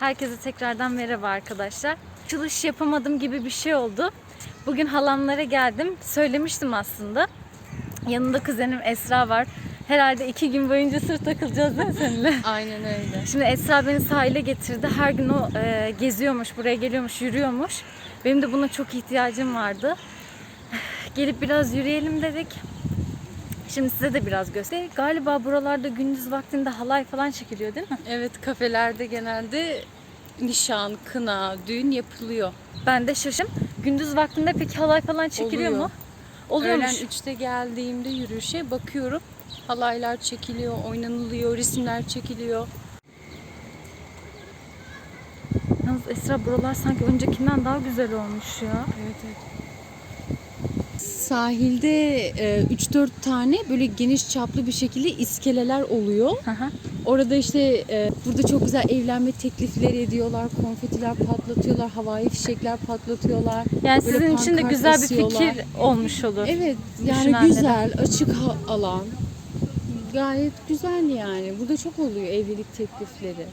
Herkese tekrardan merhaba arkadaşlar. Açılış yapamadım gibi bir şey oldu. Bugün halamlara geldim. Söylemiştim aslında. Yanında kuzenim Esra var. Herhalde iki gün boyunca sırt takılacağız değil mi seninle? Aynen öyle. Şimdi Esra beni sahile getirdi. Her gün o e, geziyormuş, buraya geliyormuş, yürüyormuş. Benim de buna çok ihtiyacım vardı. Gelip biraz yürüyelim dedik. Şimdi size de biraz göster. Galiba buralarda gündüz vaktinde halay falan çekiliyor değil mi? Evet kafelerde genelde nişan, kına, düğün yapılıyor. Ben de şaşım. Gündüz vaktinde peki halay falan çekiliyor Oluyor. mu? Oluyormuş. Öğlen 3'te geldiğimde yürüyüşe bakıyorum. Halaylar çekiliyor, oynanılıyor, resimler çekiliyor. Yalnız Esra buralar sanki öncekinden daha güzel olmuş ya. Evet evet. Sahilde e, 3-4 tane böyle geniş çaplı bir şekilde iskeleler oluyor. Orada işte e, burada çok güzel evlenme teklifleri ediyorlar, konfetiler patlatıyorlar, havai fişekler patlatıyorlar. yani Böyle sizin için de güzel bir asıyorlar. fikir olmuş olur. Evet yani güzel, açık alan. Gayet güzel yani. Burada çok oluyor evlilik teklifleri.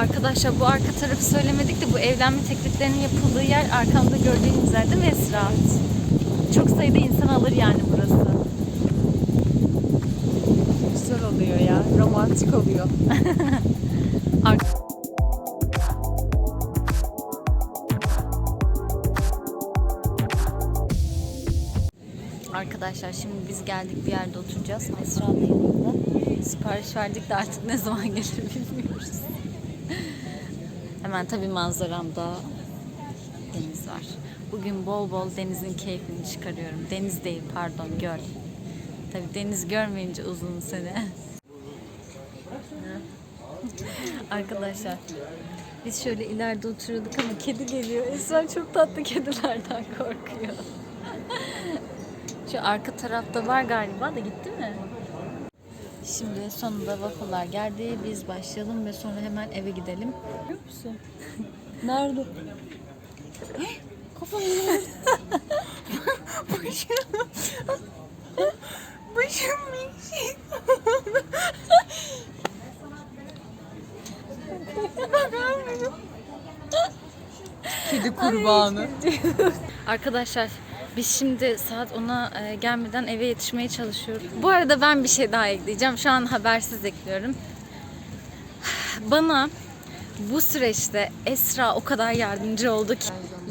Arkadaşlar bu arka tarafı söylemedik de bu evlenme tekliflerinin yapıldığı yer arkamda gördüğünüz yer değil mi Esra? Çok sayıda insan alır yani burası. Güzel oluyor ya. Romantik oluyor. Ar- Arkadaşlar şimdi biz geldik bir yerde oturacağız. Esra da yanında. Sipariş verdik de artık ne zaman gelir bilmiyoruz. Hemen tabii manzaramda deniz var. Bugün bol bol denizin keyfini çıkarıyorum. Deniz değil pardon göl. Tabii deniz görmeyince uzun sene. Arkadaşlar biz şöyle ileride oturuyorduk ama kedi geliyor. Esra çok tatlı kedilerden korkuyor. Şu arka tarafta var galiba da gitti mi? Şimdi sonunda waffle'lar geldi. Biz başlayalım ve sonra hemen eve gidelim. Biliyor musun? Nerede? Kafam yanıyor. Başım şey. Kedi kurbanı. Arkadaşlar biz şimdi saat 10'a e, gelmeden eve yetişmeye çalışıyoruz. Bu arada ben bir şey daha ekleyeceğim. Şu an habersiz ekliyorum. Bana bu süreçte Esra o kadar yardımcı oldu ki.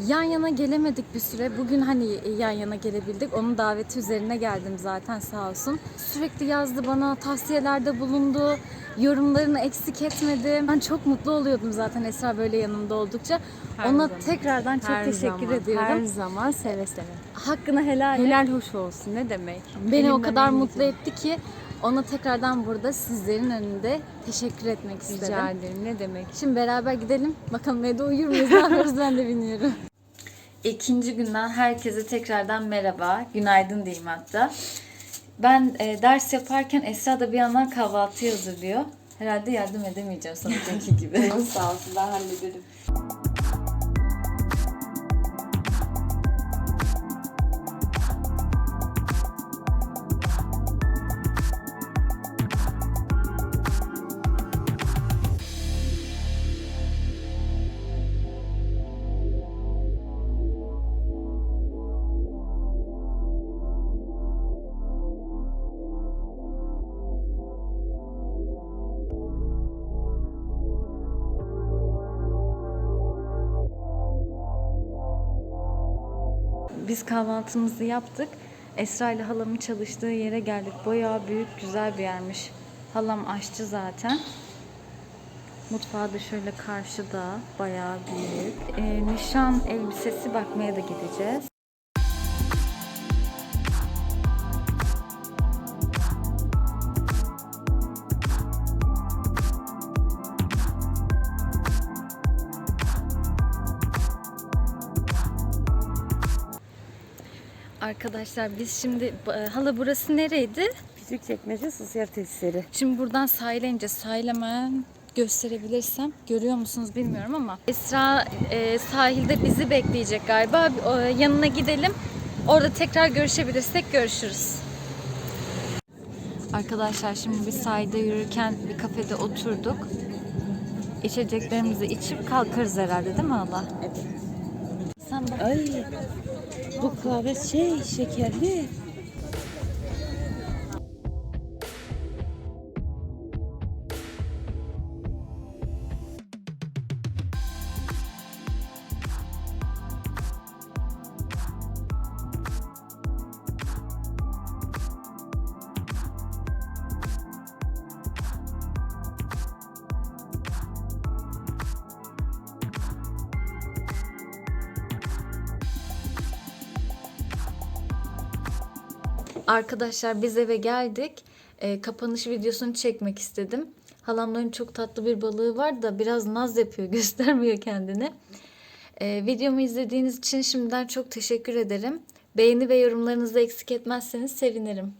Yan yana gelemedik bir süre. Bugün hani yan yana gelebildik. Onun daveti üzerine geldim zaten sağ olsun. Sürekli yazdı bana, tavsiyelerde bulundu. Yorumlarını eksik etmedi. Ben çok mutlu oluyordum zaten Esra böyle yanımda oldukça. Her Ona zaman. tekrardan çok Her teşekkür zaman, ediyorum. Her zaman seve seve. Hakkını helal et. Helal hoş olsun ne demek? Beni o Elimden kadar en mutlu etti ki ona tekrardan burada sizlerin önünde teşekkür etmek istedim. Rica ederim ne demek? Şimdi beraber gidelim. Bakalım evde uyur muyuz? Ne yapıyoruz ben de bilmiyorum. İkinci günden herkese tekrardan merhaba. Günaydın diyeyim hatta. Ben e, ders yaparken Esra da bir yandan kahvaltı hazırlıyor. Herhalde yardım edemeyeceğim sana gibi. Sağ olsun ben hallederim. Biz kahvaltımızı yaptık. Esra ile halamın çalıştığı yere geldik. Bayağı büyük, güzel bir yermiş. Halam aşçı zaten. Mutfağı da şöyle karşıda. Bayağı büyük. Ee, nişan elbisesi bakmaya da gideceğiz. Arkadaşlar biz şimdi e, hala burası nereydi? Küçük çekmece sosyal tesisleri. Şimdi buradan sahile ineceğiz. Sahil hemen gösterebilirsem. Görüyor musunuz bilmiyorum ama. Esra e, sahilde bizi bekleyecek galiba. O, yanına gidelim. Orada tekrar görüşebilirsek görüşürüz. Arkadaşlar şimdi biz sahilde yürürken bir kafede oturduk. İçeceklerimizi içip kalkarız herhalde değil mi Allah? Evet. Ay bu kahve şey şekerli. Arkadaşlar biz eve geldik. Ee, kapanış videosunu çekmek istedim. Halamların çok tatlı bir balığı var da biraz naz yapıyor, göstermiyor kendini. Ee, videomu izlediğiniz için şimdiden çok teşekkür ederim. Beğeni ve yorumlarınızı eksik etmezseniz sevinirim.